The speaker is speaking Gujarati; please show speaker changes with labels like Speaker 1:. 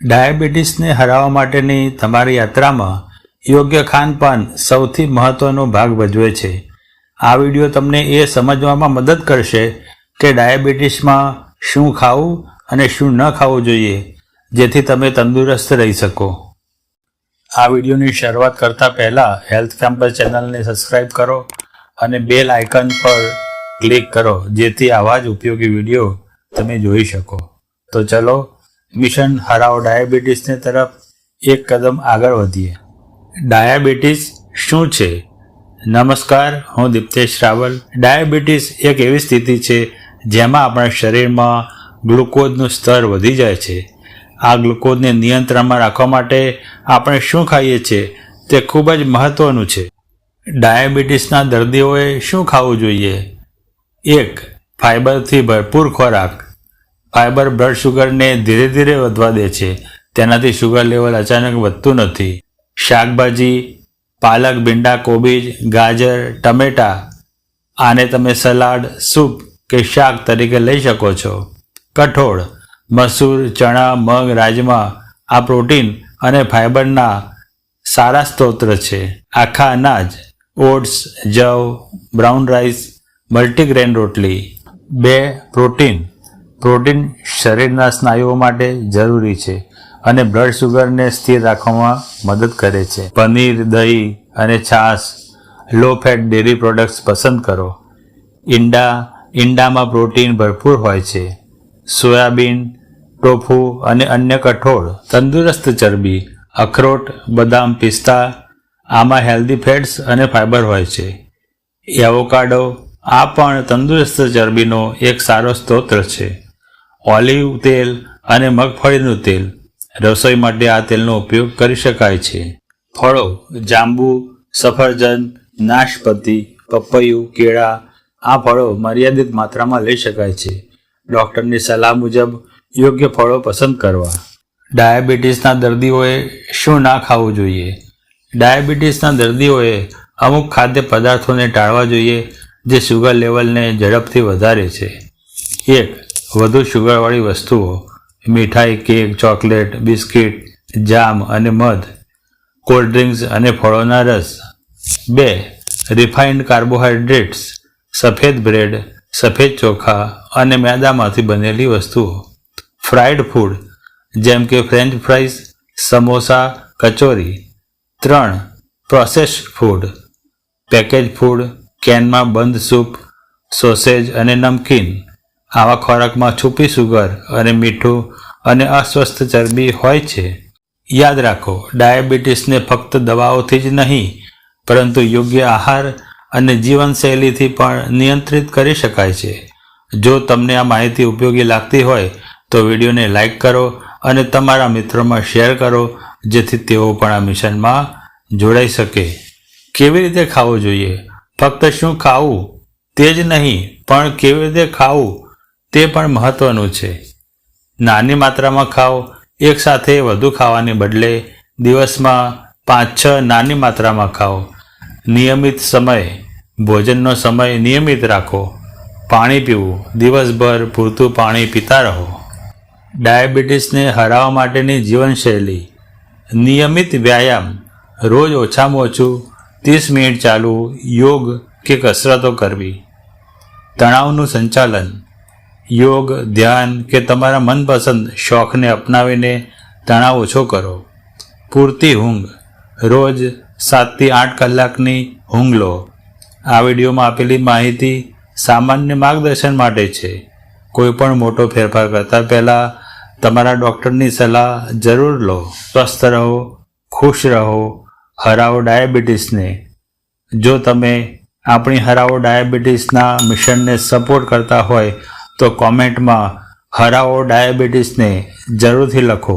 Speaker 1: ડાયાબિટીસને હરાવવા માટેની તમારી યાત્રામાં યોગ્ય ખાનપાન સૌથી મહત્વનો ભાગ ભજવે છે. આ વીડિયો તમને એ સમજવામાં મદદ કરશે કે ડાયાબિટીસમાં શું ખાવું અને શું ન ખાવું જોઈએ, જેથી તમે તંદુરસ્ત રહી શકો. આ વિડીયોની શરૂઆત કરતા પહેલાં હેલ્થ કેમ્પસ ચેનલને સબસ્ક્રાઈબ કરો અને બેલ આઇકન પર ક્લિક કરો, જેથી આવા જ ઉપયોગી વીડિયો તમે જોઈ શકો. તો ચલો મિશન હરાવો ડાયાબિટીસને તરફ એક કદમ આગળ વધીએ. ડાયાબિટીસ શું છે? નમસ્કાર, હું દીપ્તેશ રાવલ. ડાયાબિટીસ એક એવી સ્થિતિ છે જેમાં આપણા શરીરમાં ગ્લુકોઝનું સ્તર વધી જાય છે. આ ગ્લુકોઝને નિયંત્રણમાં રાખવા માટે આપણે શું ખાઈએ છીએ તે ખૂબ જ મહત્વનું છે. ડાયાબિટીસના દર્દીઓએ શું ખાવું જોઈએ? એક, ફાઇબરથી ભરપૂર ખોરાક. ફાઇબર બ્લડ શુગરને ધીરે ધીરે વધવા દે છે. તેનાથી શુગર લેવલ અચાનક વધતું નથી. શાકભાજી, પાલક, ભીંડા, કોબીજ, ગાજર, ટમેટા, આને તમે સલાડ, સૂપ કે શાક તરીકે લઈ શકો છો. કઠોળ, મસૂર, ચણા, મગ, રાજમા, આ પ્રોટીન અને ફાઇબરના સારા સ્ત્રોત છે. આખા અનાજ, ઓટ્સ, જવ, બ્રાઉન રાઈસ, મલ્ટીગ્રેન રોટલી, બે પ્રોટીન પ્રોટીન શરીરના સ્નાયુઓ માટે જરૂરી છે અને બ્લડ શુગરને સ્થિર રાખવામાં મદદ કરે છે. પનીર, દહીં અને છાશ લો ફેટ ડેરી પ્રોડક્ટ્સ પસંદ કરો. ઈંડા, ઈંડામાં પ્રોટીન ભરપૂર હોય છે. સોયાબીન, ટોફુ અને અન્ય કઠોળ, તંદુરસ્ત ચરબી, અખરોટ, બદામ પિસ્તા, આમાં હેલ્ધી ફેટ્સ અને ફાઇબર હોય છે. એવોકાડો, આ પણ તંદુરસ્ત ચરબીનો એક સારો સ્ત્રોત છે. ઓલિવ તેલ અને મગફળીનું તેલ. રસોઈ માટે આ તેલનો ઉપયોગ કરી શકાય છે. ફળો, જાંબુ, સફરજન, નાશપતિ, પપૈયું, કેળા, આ ફળો મર્યાદિત માત્રામાં લઈ શકાય છે. ડૉક્ટરની સલાહ મુજબ યોગ્ય ફળો પસંદ કરવા. ડાયાબિટીસના દર્દીઓએ શું ના ખાવું જોઈએ? ડાયાબિટીસના દર્દીઓએ અમુક ખાદ્ય પદાર્થોને ટાળવા જોઈએ જે શુગર લેવલને ઝડપથી વધારે છે. એક વધુ શુગરવાળી વસ્તુઓ, મીઠાઈ, કેક, ચોકલેટ, બિસ્કિટ, જામ અને મધ, કોલ્ડ ડ્રિંક્સ અને ફળોના રસ. બે, રિફાઇન્ડ કાર્બોહાઈડ્રેટ્સ સફેદ બ્રેડ, સફેદ ચોખા અને મેદામાંથી બનેલી વસ્તુઓ. ફ્રાઈડ ફૂડ, જેમ કે ફ્રેન્ચ ફ્રાઈસ સમોસા, કચોરી. ત્રણ, પ્રોસેસ્ડ ફૂડ, પેકેજ ફૂડ, કેનમાં બંધ સૂપ, સોસેજ અને નમકીન. આવા ખોરાકમાં છુપી સુગર અને મીઠું અને અસ્વસ્થ ચરબી હોય છે. યાદ રાખો, ડાયાબિટીસને ફક્ત દવાઓથી જ નહીં, પરંતુ યોગ્ય આહાર અને જીવનશૈલીથી પણ નિયંત્રિત કરી શકાય છે. જો તમને આ માહિતી ઉપયોગી લાગતી હોય, તો વિડીયોને લાઈક કરો અને તમારા મિત્રોમાં શેર કરો, જેથી તેઓ પણ આ મિશનમાં જોડાઈ શકે. કેવી રીતે ખાવું જોઈએ? ફક્ત શું ખાવું? તે જ નહીં, પણ કેવી રીતે ખાવું? તે પણ મહત્વનું છે. નાની માત્રામાં ખાઓ એકસાથે વધુ ખાવાને બદલે દિવસમાં પાંચ છ નાની માત્રામાં ખાઓ. નિયમિત સમય, ભોજનનો સમય નિયમિત રાખો. પાણી પીવું, દિવસભર પૂરતું પાણી પીતા રહો. ડાયાબિટીસને હરાવવા માટેની જીવનશૈલી. નિયમિત વ્યાયામ, રોજ ઓછામાં ઓછું ત્રીસ મિનિટ ચાલવું, યોગ કે કસરતો કરવી. તણાવનું સંચાલન યોગ, ધ્યાન કે તમારા મનપસંદ શોખને અપનાવીને તણાવ ઓછો કરો. પૂરતી ઊંઘ. રોજ સાતથી આઠ કલાકની ઊંઘ લો. આ વિડીયોમાં આપેલી માહિતી સામાન્ય માર્ગદર્શન માટે છે. કોઈ પણ મોટો ફેરફાર કરતા પહેલાં તમારા ડૉક્ટરની સલાહ જરૂર લો. સ્વસ્થ રહો, ખુશ રહો, હરાવો ડાયાબિટીસને. જો તમે આપણી હરાવો ડાયાબિટીસના મિશનને સપોર્ટ કરતા હોય તો કોમેન્ટમાં હરાવો ડાયાબિટીસને જરૂરથી લખો.